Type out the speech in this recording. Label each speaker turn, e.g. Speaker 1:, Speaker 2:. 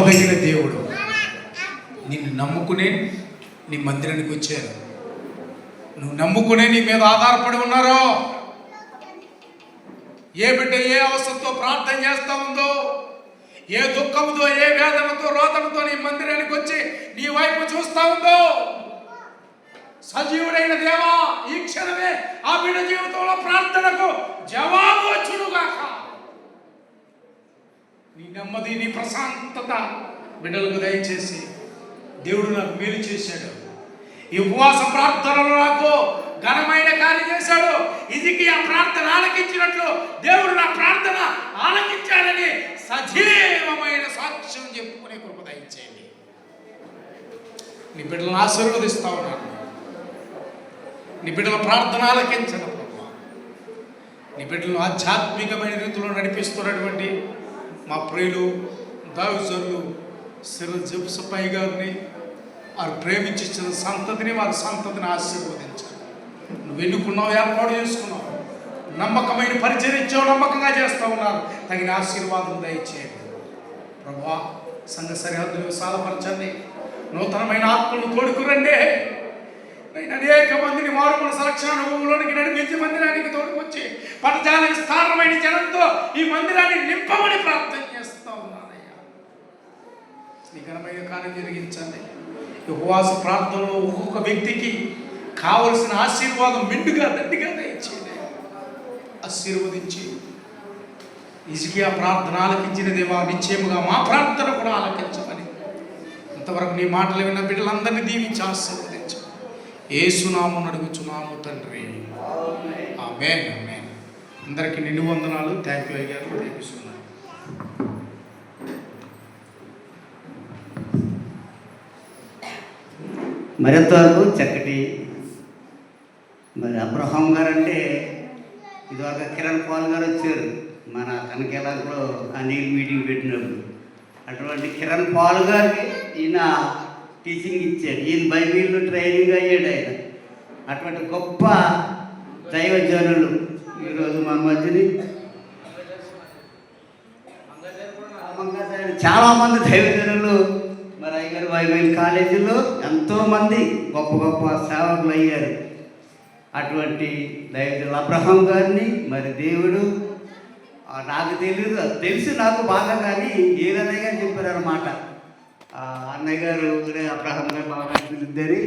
Speaker 1: నమ్మదగిన దేవుడు. నిన్ను నమ్ముకునే నీ మందిరానికి వచ్చారు. నువ్వు నమ్ముకునే నీ మీద ఆధారపడి ఉన్నారో? ఏ బిడ్డ ఏ అవసరంతో ప్రార్థన చేస్తా ఉందో? ఏ దుఃఖంతో ఏ వేదనతో రోదనతో నీ మందిరానికి వచ్చి నీ వైపు చూస్తా ఉందో? సజీవుడైన దేవా ఈ క్షణమే ఆ బిడ్డ జీవితంలో ప్రార్థనకు జవాబు వచ్చుడుగాక నీ నెమ్మది నీ ప్రశాంతత బిడ్డలకు దయచేసి దేవుడు నాకు మేలు చేశాడు. ఈ ఉపవాస ప్రార్థనలో నాకు ఘనమైన కార్యం చేశాడు. ఇదికి ఆ ప్రార్థన ఆలకించినట్లు దేవుడు నా ప్రార్థన ఆలకించాడని సజీవమైన సాక్ష్యం చెప్పుకునే కృప దయచేయండి. నీ బిడ్డలను ఆశీర్వదిస్తా ఉన్నాను. నీ బిడ్డల ప్రార్థన ఆలకించడం నీ బిడ్డలను ఆధ్యాత్మికమైన రీతిలో నడిపిస్తున్నటువంటి మా ప్రియులు దావిజర్లు సిర జబ్సపై గారిని వారు ప్రేమించిన సంతతిని వారి సంతతిని ఆశీర్వదించాలి నువ్వు ఎన్నుకున్నావు ఏర్పాటు చేసుకున్నావు నమ్మకమైన పరిచయం ఇచ్చావు నమ్మకంగా చేస్తూ ఉన్నారు. తగిన ఆశీర్వాదం దయచేయండి. ప్రభా సంఘ సరిహద్దులు విశాలపరచండి. నూతనమైన ఆత్మను తోడుకురండి. నేను అనేక మందిని మారుమూల సంరక్షణ అనుభవంలోనికి నడిపించి మందిరానికి తోడుకొచ్చి పదజాల విస్తారమైన జనంతో ఈ మందిరాన్ని నింపమని ప్రార్థన నీ ఘనమైన కార్యం జరిగించండి. ఉపవాస ప్రార్థనలో ఒక్కొక్క వ్యక్తికి కావలసిన ఆశీర్వాదం మెండుగా దండిగా దయచేయండి. ఆశీర్వదించి. ఇసుకి ప్రార్థన ఆలకించిన దేవా నిశ్చయముగా మా ప్రార్థన కూడా ఆలకించమని. ఇంతవరకు నీ మాటలు విన్న బిడ్డలందరినీ దీవించి ఆశీర్వదించు. ఏసునామం నడుగుచున్నాము తండ్రి. ఆమె ఆమెన్. అందరికీ నిండు వందనాలు థ్యాంక్ యూ అయ్యారు థ్యాంక్ యూ సో మచ్
Speaker 2: మరింతవరకు చక్కటి మరి అబ్రహాం గారు అంటే ఇదివరకు కిరణ్ పాల్ గారు వచ్చారు. మన కనకేలాలో అనిల్ మీటింగ్ పెట్టినప్పుడు. అటువంటి కిరణ్ పాల్ గారికి ఈయన టీచింగ్ ఇచ్చాడు. ఈయన బైబిల్లో ట్రైనింగ్ అయ్యాడు ఆయన. అటువంటి గొప్ప దైవ జనులు ఈరోజు మన మధ్యని. చాలామంది దైవ జనులు బైబిల్ కాలేజీలో ఎంతోమంది గొప్ప గొప్ప సేవకులు అయ్యారు. అటువంటి దైవజనులు అబ్రహం గారిని మరి దేవుడు నాకు తెలియదు తెలిసి నాకు బాగా కానీ ఏ చెప్పారు అన్నమాట అన్నయ్య గారు అబ్రహం గారు బాగా తెలుద్దని